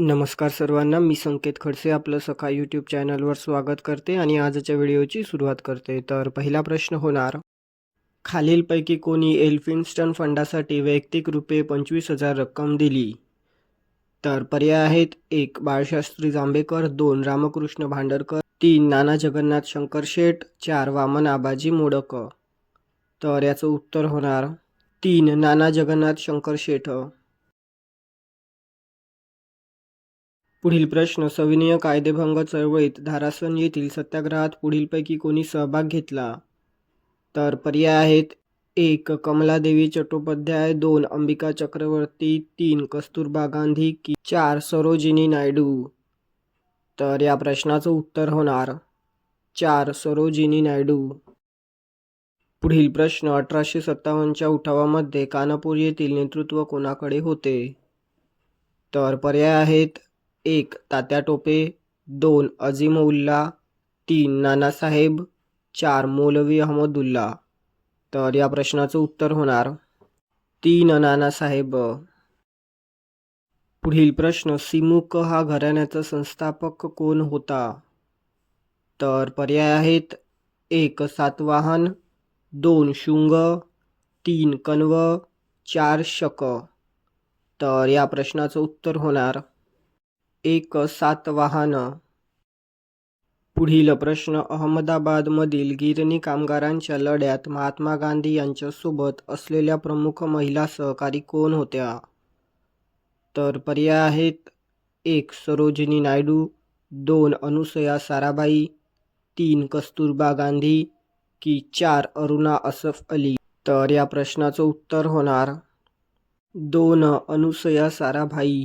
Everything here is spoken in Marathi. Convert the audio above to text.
नमस्कार सर्वांना मी संकेत खडसे आपलं सखा यूट्यूब चॅनलवर स्वागत करते आणि आजच्या व्हिडिओची सुरुवात करते. तर पहिला प्रश्न होणार खालीलपैकी कोणी एल्फिन्स्टन फंडासाठी वैयक्तिक रुपये पंचवीस हजार रक्कम दिली? तर पर्याय आहेत एक बाळशास्त्री जांभेकर दोन रामकृष्ण भांडरकर तीन नाना जगन्नाथ शंकर शेठ चार वामन आबाजी मोडक. तर याचं उत्तर होणार तीन नाना जगन्नाथ शंकर शेठ. पुढील प्रश्न सविनय कायदेभंग चळवळीत धारासन येथील सत्याग्रहात पुढीलपैकी कोणी सहभाग घेतला? तर पर्याय आहेत एक कमलादेवी चट्टोपाध्याय दोन अंबिका चक्रवर्ती तीन कस्तुरबा गांधी की चार सरोजिनी नायडू. तर या प्रश्नाचं उत्तर होणार चार सरोजिनी नायडू. पुढील प्रश्न अठराशे सत्तावन्नच्या उठावामध्ये कानापूर येथील नेतृत्व कोणाकडे होते? तर पर्याय आहेत एक तात्या टोपे. दोन अझीमउल्ला. तीन नानासाहेब. चार मौलवी अहमदुल्ला तर या प्रश्नाचं उत्तर होणार तीन नानासाहेब. पुढील प्रश्न सिमुक हा घराण्याचा संस्थापक कोण होता? तर पर्याय आहेत. एक सातवाहन. दोन शुंग. तीन कण्व. चार शक. तर या प्रश्नाचं उत्तर होणार एक सातवाहन पुढील प्रश्न अहमदाबादमधील गिरणी कामगारांच्या लढ्यात महात्मा गांधी यांच्यासोबत असलेल्या प्रमुख महिला सहकारी कोण होत्या? तर पर्याय आहेत. एक सरोजिनी नायडू. दोन अनुसया साराभाई. तीन कस्तुरबा गांधी. की चार अरुणा असफ अली. तर या प्रश्नाचं उत्तर होणार. दोन अनुसया साराभाई.